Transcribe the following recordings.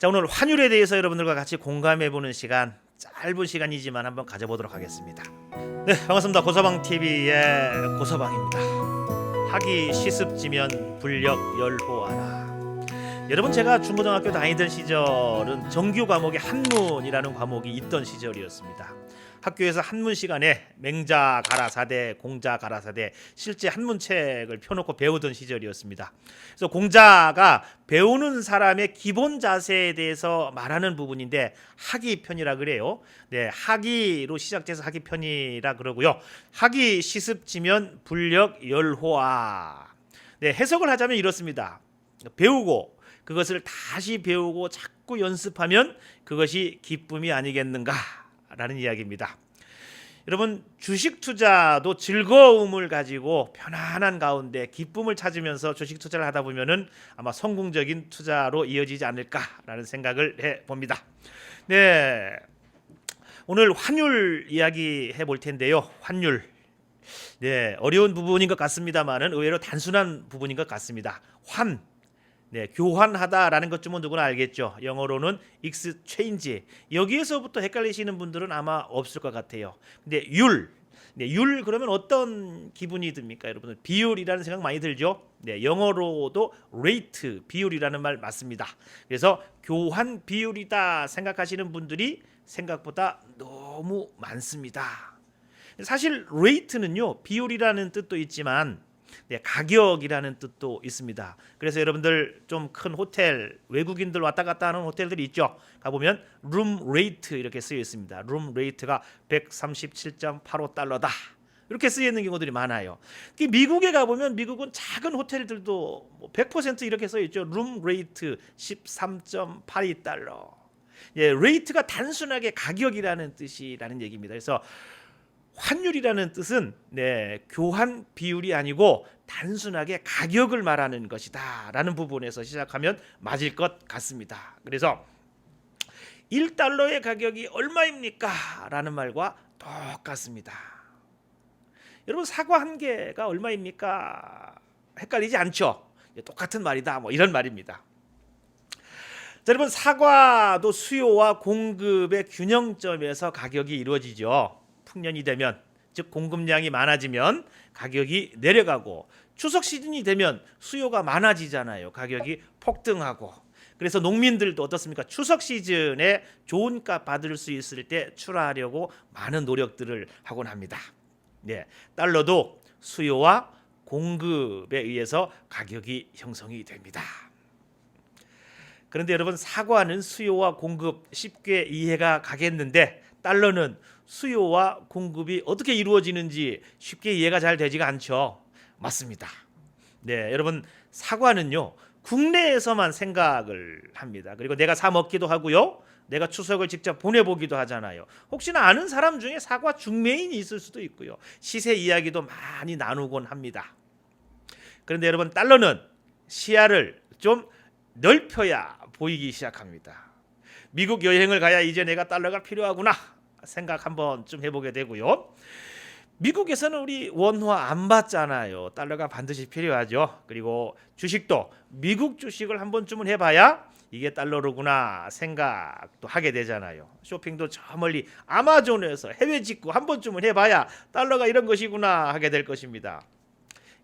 자 오늘 환율에 대해서 여러분들과 같이 공감해 보는 시간 짧은 시간이지만 한번 가져보도록 하겠습니다. 네 반갑습니다. 고서방 TV의 고서방입니다. 학이 시습지면 불력 열호하라. 여러분 제가 중고등학교 다니던 시절은 정규 과목이 한문이라는 과목이 있던 시절이었습니다. 학교에서 한문 시간에 맹자 가라사대, 공자 가라사대 실제 한문책을 펴놓고 배우던 시절이었습니다. 그래서 공자가 배우는 사람의 기본 자세에 대해서 말하는 부분인데 학이 편이라 그래요. 네, 학이로 시작돼서 학이 편이라 그러고요. 학이 시습지면 불력 열호아. 네, 해석을 하자면 이렇습니다. 배우고 그것을 다시 배우고 자꾸 연습하면 그것이 기쁨이 아니겠는가 라는 이야기입니다. 여러분 주식 투자도 즐거움을 가지고 편안한 가운데 기쁨을 찾으면서 주식 투자를 하다 보면은 아마 성공적인 투자로 이어지지 않을까라는 생각을 해 봅니다. 네. 오늘 환율 이야기 해볼 텐데요. 환율. 네, 어려운 부분인 것 같습니다만은 의외로 단순한 부분인 것 같습니다. 환 네, 교환하다라는 것 쯤은 누구나 알겠죠. 영어로는 exchange. 여기에서부터 헷갈리시는 분들은 아마 없을 것 같아요. 근데 율. 네, 율 그러면 어떤 기분이 듭니까, 여러분들? 비율이라는 생각 많이 들죠? 네, 영어로도 rate, 비율이라는 말 맞습니다. 그래서 교환 비율이다 생각하시는 분들이 생각보다 너무 많습니다. 사실 rate는요, 비율이라는 뜻도 있지만 네, 가격이라는 뜻도 있습니다. 그래서 여러분들 좀 큰 호텔 외국인들 왔다 갔다 하는 호텔들이 있죠. 가 보면 룸 레이트 이렇게 쓰여 있습니다. 룸 레이트가 137.85 달러다. 이렇게 쓰여 있는 경우들이 많아요. 미국에 가 보면 미국은 작은 호텔들도 뭐100% 이렇게 써 있죠. 룸 레이트 13.82 달러. 예, 레이트가 단순하게 가격이라는 뜻이라는 얘기입니다. 그래서 환율이라는 뜻은 네, 교환 비율이 아니고 단순하게 가격을 말하는 것이다라는 부분에서 시작하면 맞을 것 같습니다. 그래서 1달러의 가격이 얼마입니까? 라는 말과 똑같습니다. 여러분 사과 한 개가 얼마입니까? 헷갈리지 않죠? 똑같은 말이다. 뭐 이런 말입니다. 자, 여러분 사과도 수요와 공급의 균형점에서 가격이 이루어지죠. 풍년이 되면 즉 공급량이 많아지면 가격이 내려가고 추석 시즌이 되면 수요가 많아지잖아요. 가격이 폭등하고 그래서 농민들도 어떻습니까? 추석 시즌에 좋은 값 받을 수 있을 때 출하하려고 많은 노력들을 하곤 합니다. 네, 달러도 수요와 공급에 의해서 가격이 형성이 됩니다. 그런데 여러분 사과는 수요와 공급 쉽게 이해가 가겠는데 달러는 수요와 공급이 어떻게 이루어지는지 쉽게 이해가 잘 되지가 않죠. 맞습니다. 네, 여러분 사과는요 국내에서만 생각을 합니다. 그리고 내가 사 먹기도 하고요. 내가 추석을 직접 보내보기도 하잖아요. 혹시나 아는 사람 중에 사과 중매인이 있을 수도 있고요. 시세 이야기도 많이 나누곤 합니다. 그런데 여러분 달러는 시야를 좀 넓혀야 보이기 시작합니다. 미국 여행을 가야 이제 내가 달러가 필요하구나 생각 한번 좀 해보게 되고요. 미국에서는 우리 원화 안 받잖아요. 달러가 반드시 필요하죠. 그리고 주식도 미국 주식을 한 번쯤은 해봐야 이게 달러로구나 생각도 하게 되잖아요. 쇼핑도 저 멀리 아마존에서 해외 직구 한 번쯤은 해봐야 달러가 이런 것이구나 하게 될 것입니다.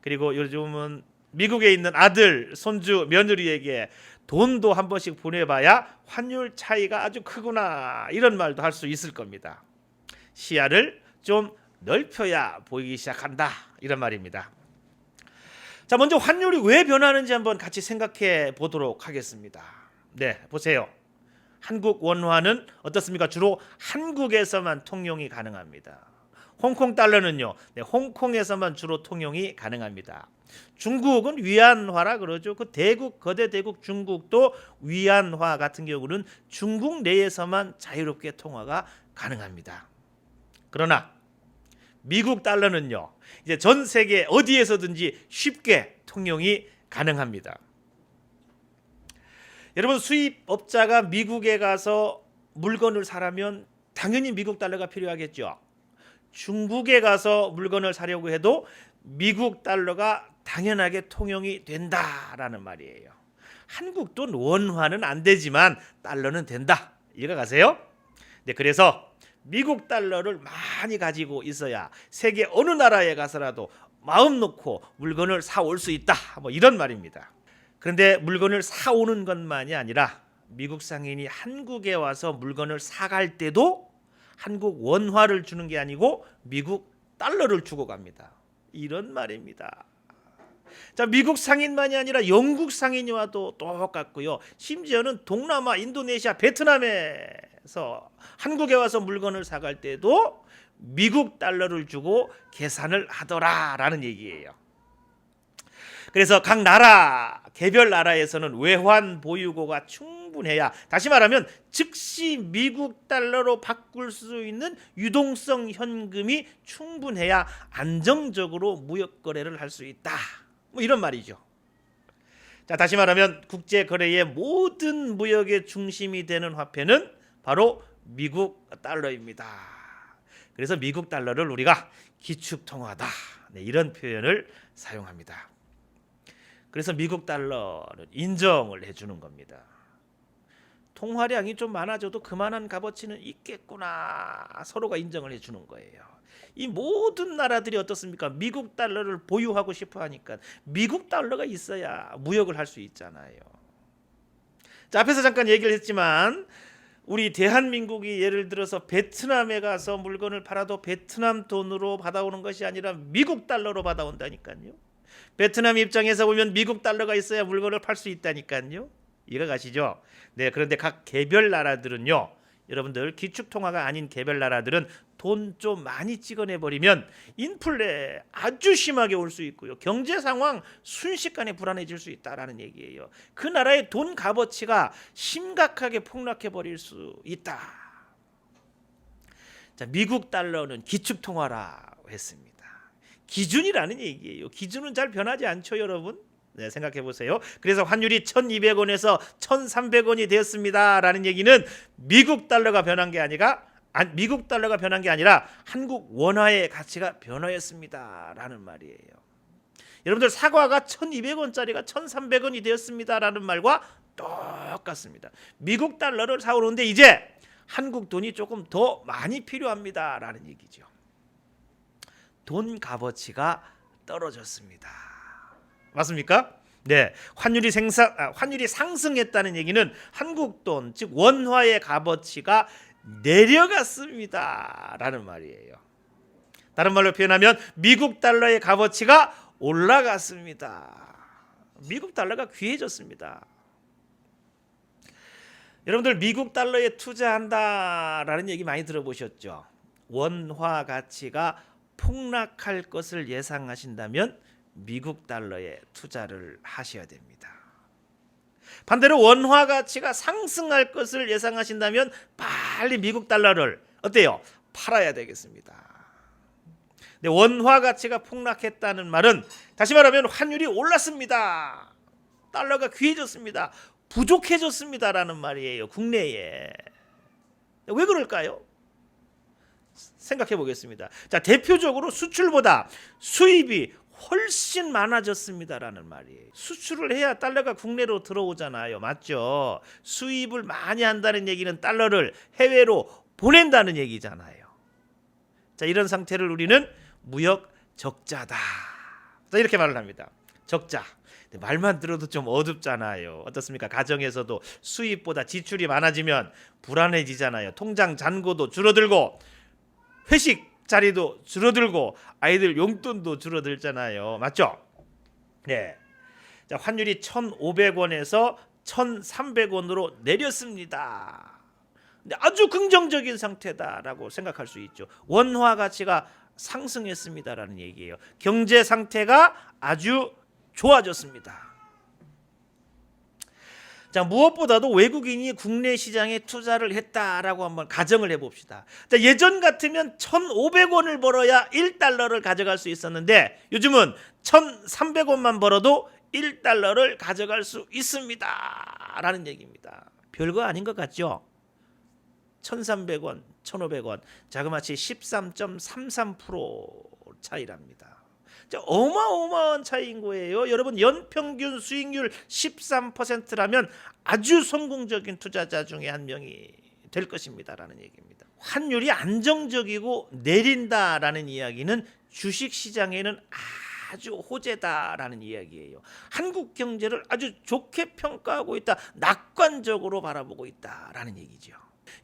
그리고 요즘은 미국에 있는 아들, 손주, 며느리에게 돈도 한 번씩 보내봐야 환율 차이가 아주 크구나 이런 말도 할 수 있을 겁니다. 시야를 좀 넓혀야 보이기 시작한다 이런 말입니다. 자 먼저 환율이 왜 변하는지 한번 같이 생각해 보도록 하겠습니다. 네 보세요. 한국 원화는 어떻습니까? 주로 한국에서만 통용이 가능합니다. 홍콩 달러는요. 네, 홍콩에서만 주로 통용이 가능합니다. 중국은 위안화라 그러죠. 그 대국 거대 대국 중국도 위안화 같은 경우는 중국 내에서만 자유롭게 통화가 가능합니다. 그러나 미국 달러는요. 이제 전 세계 어디에서든지 쉽게 통용이 가능합니다. 여러분 수입업자가 미국에 가서 물건을 사려면 당연히 미국 달러가 필요하겠죠. 중국에 가서 물건을 사려고 해도 미국 달러가 당연하게 통용이 된다라는 말이에요. 한국 돈 원화는 안 되지만 달러는 된다. 이해가 가세요? 네, 그래서 미국 달러를 많이 가지고 있어야 세계 어느 나라에 가서라도 마음 놓고 물건을 사올 수 있다. 뭐 이런 말입니다. 그런데 물건을 사 오는 것만이 아니라 미국 상인이 한국에 와서 물건을 사갈 때도 한국 원화를 주는 게 아니고 미국 달러를 주고 갑니다. 이런 말입니다. 자, 미국 상인만이 아니라 영국 상인이 와도 똑같고요. 심지어는 동남아, 인도네시아, 베트남에서 한국에 와서 물건을 사갈 때도 미국 달러를 주고 계산을 하더라라는 얘기예요. 그래서 각 나라 개별 나라에서는 외환 보유고가 충분해야 다시 말하면 즉시 미국 달러로 바꿀 수 있는 유동성 현금이 충분해야 안정적으로 무역 거래를 할 수 있다. 뭐 이런 말이죠. 자, 다시 말하면 국제 거래의 모든 무역의 중심이 되는 화폐는 바로 미국 달러입니다. 그래서 미국 달러를 우리가 기축 통화다. 네, 이런 표현을 사용합니다. 그래서 미국 달러는 인정을 해주는 겁니다. 통화량이 좀 많아져도 그만한 값어치는 있겠구나 서로가 인정을 해주는 거예요. 이 모든 나라들이 어떻습니까? 미국 달러를 보유하고 싶어 하니까 미국 달러가 있어야 무역을 할 수 있잖아요. 자 앞에서 잠깐 얘기를 했지만 우리 대한민국이 예를 들어서 베트남에 가서 물건을 팔아도 베트남 돈으로 받아오는 것이 아니라 미국 달러로 받아온다니까요. 베트남 입장에서 보면 미국 달러가 있어야 물건을 팔 수 있다니까요. 이해가 가시죠? 네, 그런데 각 개별 나라들은요. 여러분들 기축 통화가 아닌 개별 나라들은 돈 좀 많이 찍어내 버리면 인플레 아주 심하게 올 수 있고요. 경제 상황 순식간에 불안해질 수 있다라는 얘기예요. 그 나라의 돈 값어치가 심각하게 폭락해 버릴 수 있다. 자, 미국 달러는 기축 통화라고 했습니다. 기준이라는 얘기예요. 기준은 잘 변하지 않죠, 여러분? 네, 생각해 보세요. 그래서 환율이 1,200원에서 1,300원이 되었습니다라는 얘기는 미국 달러가 변한 게 아니라 아, 미국 달러가 변한 게 아니라 한국 원화의 가치가 변화했습니다라는 말이에요. 여러분들 사과가 1,200원짜리가 1,300원이 되었습니다라는 말과 똑같습니다. 미국 달러를 사오는데 이제 한국 돈이 조금 더 많이 필요합니다라는 얘기죠. 돈 값어치가 떨어졌습니다. 맞습니까? 네, 환율이 생산 아, 환율이 상승했다는 얘기는 한국 돈 즉 원화의 값어치가 내려갔습니다라는 말이에요. 다른 말로 표현하면 미국 달러의 값어치가 올라갔습니다. 미국 달러가 귀해졌습니다. 여러분들 미국 달러에 투자한다라는 얘기 많이 들어보셨죠? 원화 가치가 폭락할 것을 예상하신다면 미국 달러에 투자를 하셔야 됩니다. 반대로 원화 가치가 상승할 것을 예상하신다면 빨리 미국 달러를 어때요? 팔아야 되겠습니다. 근데 원화 가치가 폭락했다는 말은 다시 말하면 환율이 올랐습니다. 달러가 귀해졌습니다. 부족해졌습니다라는 말이에요. 국내에. 왜 그럴까요? 생각해 보겠습니다. 자, 대표적으로 수출보다 수입이 훨씬 많아졌습니다라는 말이에요. 수출을 해야 달러가 국내로 들어오잖아요. 맞죠? 수입을 많이 한다는 얘기는 달러를 해외로 보낸다는 얘기잖아요. 자, 이런 상태를 우리는 무역 적자다. 자, 이렇게 말을 합니다. 적자. 말만 들어도 좀 어둡잖아요. 어떻습니까? 가정에서도 수입보다 지출이 많아지면 불안해지잖아요. 통장 잔고도 줄어들고 회식 자리도 줄어들고 아이들 용돈도 줄어들잖아요. 맞죠? 네. 자, 환율이 1,500원에서 1,300원으로 내렸습니다. 아주 긍정적인 상태다라고 생각할 수 있죠. 원화 가치가 상승했습니다라는 얘기예요. 경제 상태가 아주 좋아졌습니다. 자, 무엇보다도 외국인이 국내 시장에 투자를 했다라고 한번 가정을 해 봅시다. 자, 예전 같으면 1,500원을 벌어야 1달러를 가져갈 수 있었는데 요즘은 1,300원만 벌어도 1달러를 가져갈 수 있습니다 라는 얘기입니다. 별거 아닌 것 같죠? 1,300원, 1,500원 자그마치 13.33% 차이랍니다. 자, 어마어마한 차이인 거예요. 여러분 연평균 수익률 13%라면 아주 성공적인 투자자 중에 한 명이 될 것입니다라는 얘기입니다. 환율이 안정적이고 내린다라는 이야기는 주식 시장에는 아주 호재다라는 이야기예요. 한국 경제를 아주 좋게 평가하고 있다. 낙관적으로 바라보고 있다라는 얘기죠.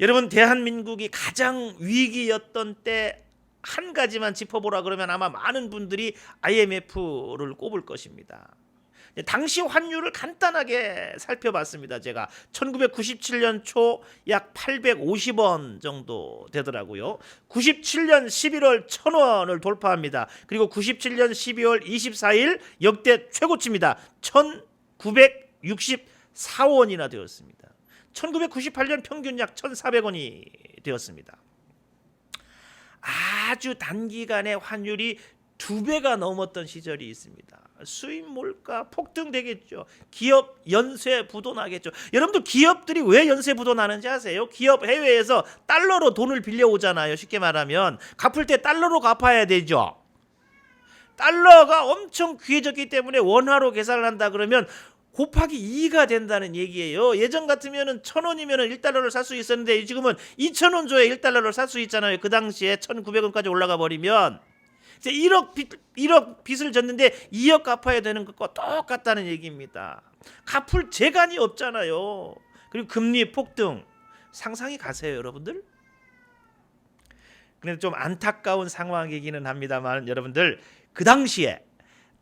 여러분 대한민국이 가장 위기였던 때 한 가지만 짚어보라 그러면 아마 많은 분들이 IMF를 꼽을 것입니다. 당시 환율을 간단하게 살펴봤습니다. 제가 1997년 초 약 850원 정도 되더라고요. 97년 11월 1000원을 돌파합니다. 그리고 97년 12월 24일 역대 최고치입니다. 1964원이나 되었습니다. 1998년 평균 약 1,400원이 되었습니다. 아주 단기간에 환율이 두 배가 넘었던 시절이 있습니다. 수입 물가 폭등되겠죠. 기업 연쇄 부도 나겠죠. 여러분들 기업들이 왜 연쇄 부도 나는지 아세요? 기업 해외에서 달러로 돈을 빌려 오잖아요. 쉽게 말하면 갚을 때 달러로 갚아야 되죠. 달러가 엄청 귀해졌기 때문에 원화로 계산을 한다 그러면 곱하기 2가 된다는 얘기예요. 예전 같으면은 천 원이면은 1달러를 살 수 있었는데 지금은 2천 원 줘야 1달러를 살 수 있잖아요. 그 당시에 1,900원까지 올라가 버리면 이제 1억 빚, 1억 빚을 졌는데 2억 갚아야 되는 것과 똑같다는 얘기입니다. 갚을 재간이 없잖아요. 그리고 금리 폭등 상상이 가세요, 여러분들? 근데 좀 안타까운 상황이기는 합니다만 여러분들 그 당시에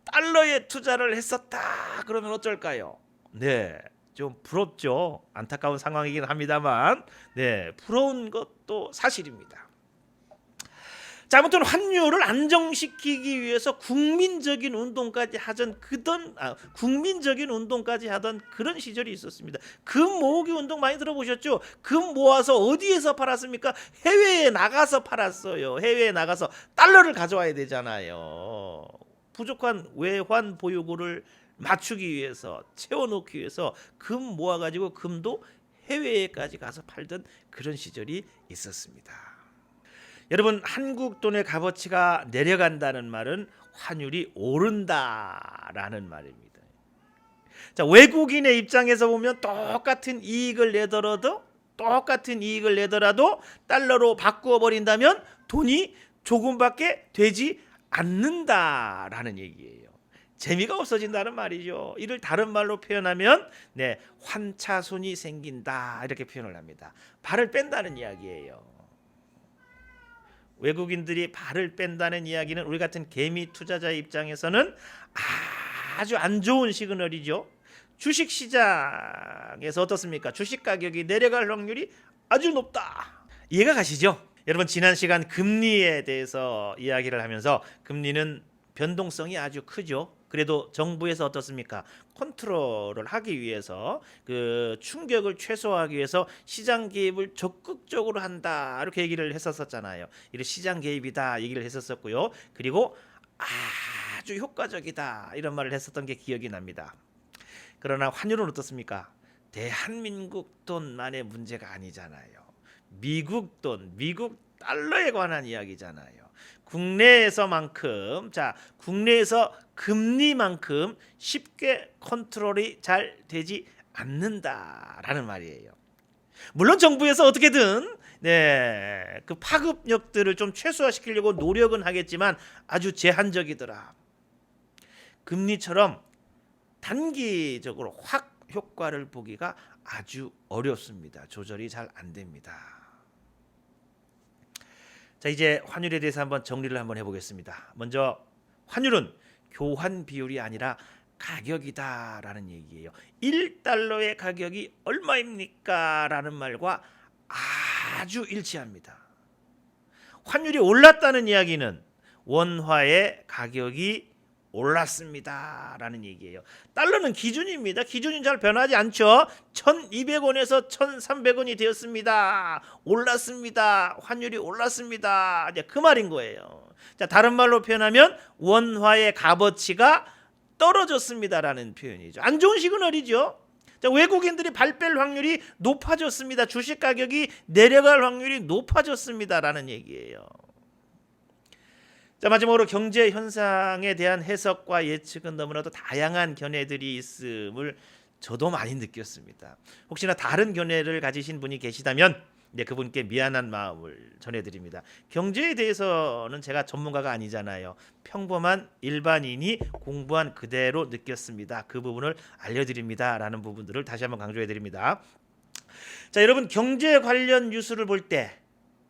달러에 투자를 했었다 그러면 어쩔까요? 네. 좀 부럽죠. 안타까운 상황이긴 합니다만 네, 부러운 것도 사실입니다. 자, 아무튼 환율을 안정시키기 위해서 국민적인 운동까지 하던 그던 아, 국민적인 운동까지 하던 그런 시절이 있었습니다. 금 모으기 운동 많이 들어보셨죠? 금 모아서 어디에서 팔았습니까? 해외에 나가서 팔았어요. 해외에 나가서 달러를 가져와야 되잖아요. 부족한 외환 보유고를 맞추기 위해서 채워놓기 위해서 금 모아가지고 금도 해외에까지 가서 팔던 그런 시절이 있었습니다. 여러분 한국 돈의 값어치가 내려간다는 말은 환율이 오른다라는 말입니다. 자 외국인의 입장에서 보면 똑같은 이익을 내더라도 똑같은 이익을 내더라도 달러로 바꾸어 버린다면 돈이 조금밖에 되지 않는다라는 얘기예요. 재미가 없어진다는 말이죠. 이를 다른 말로 표현하면 네, 환차손이 생긴다 이렇게 표현을 합니다. 발을 뺀다는 이야기예요. 외국인들이 발을 뺀다는 이야기는 우리 같은 개미 투자자 입장에서는 아주 안 좋은 시그널이죠. 주식 시장에서 어떻습니까? 주식 가격이 내려갈 확률이 아주 높다. 이해가 가시죠? 여러분 지난 시간 금리에 대해서 이야기를 하면서 금리는 변동성이 아주 크죠. 그래도 정부에서 어떻습니까? 컨트롤을 하기 위해서 그 충격을 최소화하기 위해서 시장 개입을 적극적으로 한다 이렇게 얘기를 했었었잖아요. 이런 시장 개입이다 얘기를 했었었고요. 그리고 아주 효과적이다 이런 말을 했었던 게 기억이 납니다. 그러나 환율은 어떻습니까? 대한민국 돈만의 문제가 아니잖아요. 미국 돈, 미국 달러에 관한 이야기잖아요. 국내에서만큼 자 국내에서 금리만큼 쉽게 컨트롤이 잘 되지 않는다라는 말이에요. 물론 정부에서 어떻게든 네, 그 파급력들을 좀 최소화시키려고 노력은 하겠지만 아주 제한적이더라. 금리처럼 단기적으로 확 효과를 보기가 아주 어렵습니다. 조절이 잘 안 됩니다. 자 이제 환율에 대해서 한번 정리를 한번 해 보겠습니다. 먼저 환율은 교환 비율이 아니라 가격이다라는 얘기예요. 1달러의 가격이 얼마입니까? 라는 말과 아주 일치합니다. 환율이 올랐다는 이야기는 원화의 가격이 올랐습니다라는 얘기예요. 달러는 기준입니다. 기준이 잘 변하지 않죠. 1,200원에서 1,300원이 되었습니다. 올랐습니다. 환율이 올랐습니다. 이제 그 말인 거예요. 자, 다른 말로 표현하면 원화의 값어치가 떨어졌습니다라는 표현이죠. 안 좋은 시그널이죠. 자, 외국인들이 발뺄 확률이 높아졌습니다. 주식 가격이 내려갈 확률이 높아졌습니다라는 얘기예요. 자 마지막으로 경제 현상에 대한 해석과 예측은 너무나도 다양한 견해들이 있음을 저도 많이 느꼈습니다. 혹시나 다른 견해를 가지신 분이 계시다면 네, 그분께 미안한 마음을 전해드립니다. 경제에 대해서는 제가 전문가가 아니잖아요. 평범한 일반인이 공부한 그대로 느꼈습니다. 그 부분을 알려드립니다라는 부분들을 다시 한번 강조해드립니다. 자, 여러분 경제 관련 뉴스를 볼 때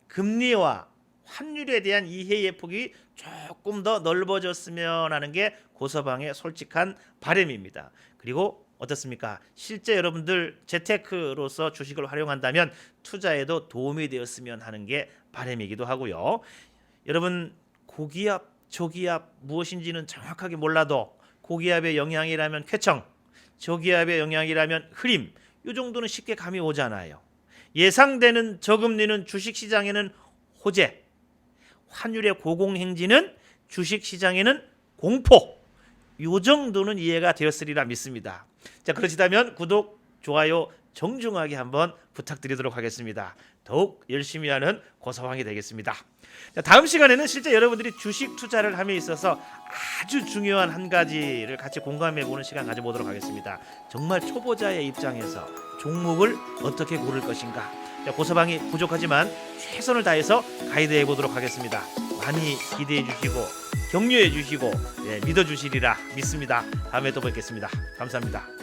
금리와 환율에 대한 이해의 폭이 조금 더 넓어졌으면 하는 게 고서방의 솔직한 바람입니다. 그리고 어떻습니까? 실제 여러분들 재테크로서 주식을 활용한다면 투자에도 도움이 되었으면 하는 게 바람이기도 하고요. 여러분 고기압, 저기압 무엇인지는 정확하게 몰라도 고기압의 영향이라면 쾌청, 저기압의 영향이라면 흐림, 이 정도는 쉽게 감이 오잖아요. 예상되는 저금리는 주식 시장에는 호재, 환율의 고공행진은 주식 시장에는 공포. 요 정도는 이해가 되었으리라 믿습니다. 자, 그러시다면 구독, 좋아요 정중하게 한번 부탁드리도록 하겠습니다. 더욱 열심히 하는 고서방이 되겠습니다. 자, 다음 시간에는 실제 여러분들이 주식 투자를 함에 있어서 아주 중요한 한 가지를 같이 공감해 보는 시간 가져보도록 하겠습니다. 정말 초보자의 입장에서 종목을 어떻게 고를 것인가. 자, 고서방이 부족하지만 최선을 다해서 가이드해 보도록 하겠습니다. 많이 기대해 주시고 격려해 주시고 예, 믿어 주시리라 믿습니다. 다음에 또 뵙겠습니다. 감사합니다.